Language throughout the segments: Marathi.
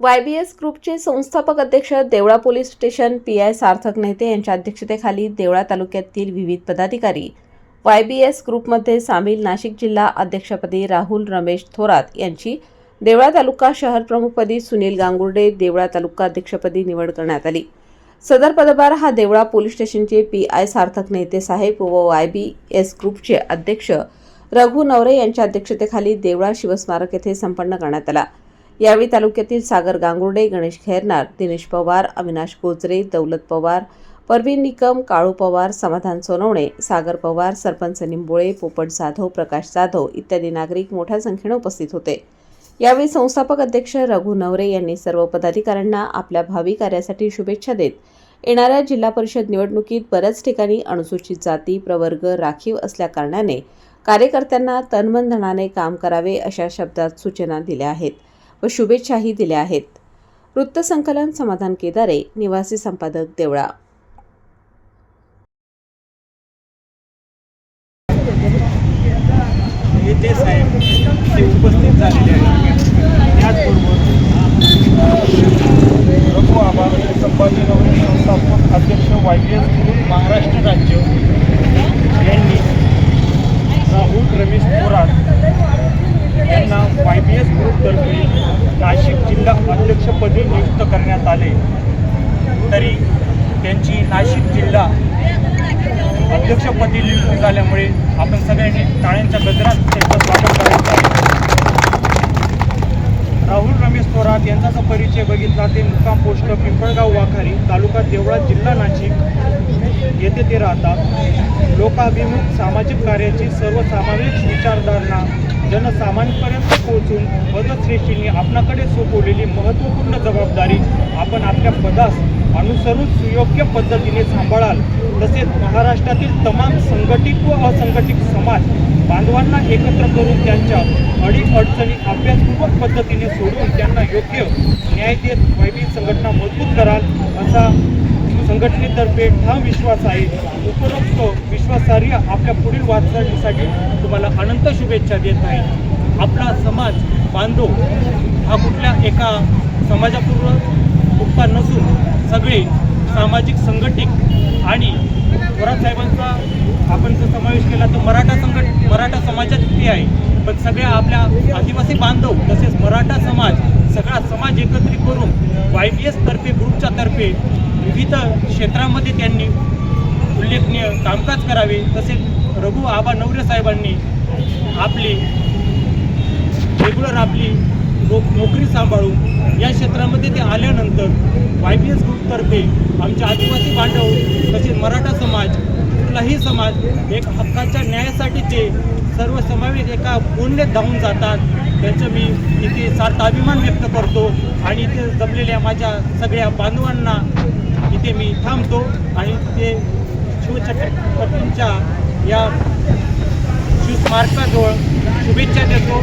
वाय बी एस ग्रुपचे संस्थापक अध्यक्ष Deola police station P I Sarthak Nete यांच्या अध्यक्षतेखाली देवळा तालुक्यातील विविध पदाधिकारी. वाय बी एस ग्रुपमध्ये सामील नाशिक जिल्हा अध्यक्षपदी राहुल रमेश थोरात यांची देवळा तालुका शहर प्रमुखपदी सुनील गांगुर्डे देवळा तालुका अध्यक्षपदी निवड करण्यात आली. सदर पदभार हा देवळा पोलीस स्टेशनचे पी आय सार्थक नेते साहेब व वाय बी एस ग्रुपचे अध्यक्ष रघु नवरे यांच्या अध्यक्षतेखाली देवळा शिवस्मारक येथे संपन्न करण्यात आला. यावेळी तालुक्यातील सागर गांगुर्डे गणेश खैरनार दिनेश पवार अविनाश गोजरे दौलत पवार परवीन निकम काळू पवार समाधान सोनवणे सागर पवार सरपंच निंबोळे पोपट जाधव प्रकाश जाधव इत्यादी नागरिक मोठ्या संख्येने उपस्थित होते. यावेळी संस्थापक अध्यक्ष रघु नवरे यांनी सर्व पदाधिकाऱ्यांना आपल्या भावी कार्यासाठी शुभेच्छा देत येणाऱ्या जिल्हा परिषद निवडणुकीत बऱ्याच ठिकाणी अनुसूचित जाती प्रवर्ग राखीव असल्याकारणाने कार्यकर्त्यांना तनमन धनाने काम करावे अशा शब्दात सूचना दिल्या आहेत. व शुभेच्छाही दिल्या आहेत. वृत्तसंकलन समाधान केदारे निवासी संपादक देवळा. येथे साहेब ते उपस्थित झालेले आहेत. त्याचबरोबर रघु आभार संभाजीनगर संस्थापक अध्यक्ष वाय पी एस महाराष्ट्र राज्य यांनी राहुल रमेश थोरात यांना वाय पी एस ग्रुपतर्फे नाशिक जिल्हा अध्यक्षपदी नियुक्त असले तरी त्यांची नाशिक जिल्हा अध्यक्षपदी नियुक्ती झाल्यामुळे आपण सगळ्यांनी टाळ्यांच्या गजरात त्यांचं स्वागत करायचं राहुल रमेश थोरात यांचा परिचय बघितला ते मुक्काम पोस्ट पिंपळगाव वाखारी तालुका देवळा जिल्हा नाशिक येथे ते राहतात. लोकाभिमुख सामाजिक कार्याची सर्वसामाजिक विचारधारणा जनसामान्यपर्यंत पोहोचून पदश्रेष्ठींनी आपणाकडे सोपवलेली महत्त्वपूर्ण जबाबदारी आपण आपल्या पदास अनुसरून सुयोग्य पद्धतीने सांभाळाल. तसेच महाराष्ट्रातील तमाम संघटित व असंघटित समाज बांधवांना एकत्र करून त्यांच्या अडीअडचणी अभ्यासपूर्वक पद्धतीने सोडून त्यांना योग्य न्याय देत वैविध संघटना मजबूत कराल. असा संघटनेतर्फे ठाम विश्वास आहे. उपरोक्त विश्वासार्ह आपल्या पुढील वाटचालीसाठी तुम्हाला अनंत शुभेच्छा देत आहे. आपला समाज बांधव हा कुठल्या एका समाजापूर्व उपकार नसून सगळे सामाजिक संघटित आणि थोरात साहेबांचा आपण जर समावेश केला तर मराठा संघट मराठा समाजात ते आहे. पण सगळ्या आपल्या आदिवासी बांधव तसेच मराठा क्षेत्रामध्ये त्यांनी उल्लेखनीय कामकाज करावे तसेच रघु आबा नवरे साहेबांनी आपली रेग्युलर आपली नोक नोकरी सांभाळून या क्षेत्रामध्ये ते आल्यानंतर वाय पी एस ग्रुपतर्फे आमचे आदिवासी बांधव तसेच मराठा समाज कुठलाही समाज एक हक्काच्या न्यायासाठी ते सर्व समावेश एका पुण्यात धावून जातात. त्याचं मी इथे सार्थ अभिमान व्यक्त करतो आणि इथे जमलेल्या माझ्या सगळ्या बांधवांना इथे मी थांबतो आणि ते शिवछत्रपतींच्या या शिवस्मारकाजवळ शुभेच्छा देतो.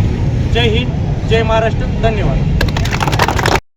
जय हिंद जय महाराष्ट्र. धन्यवाद.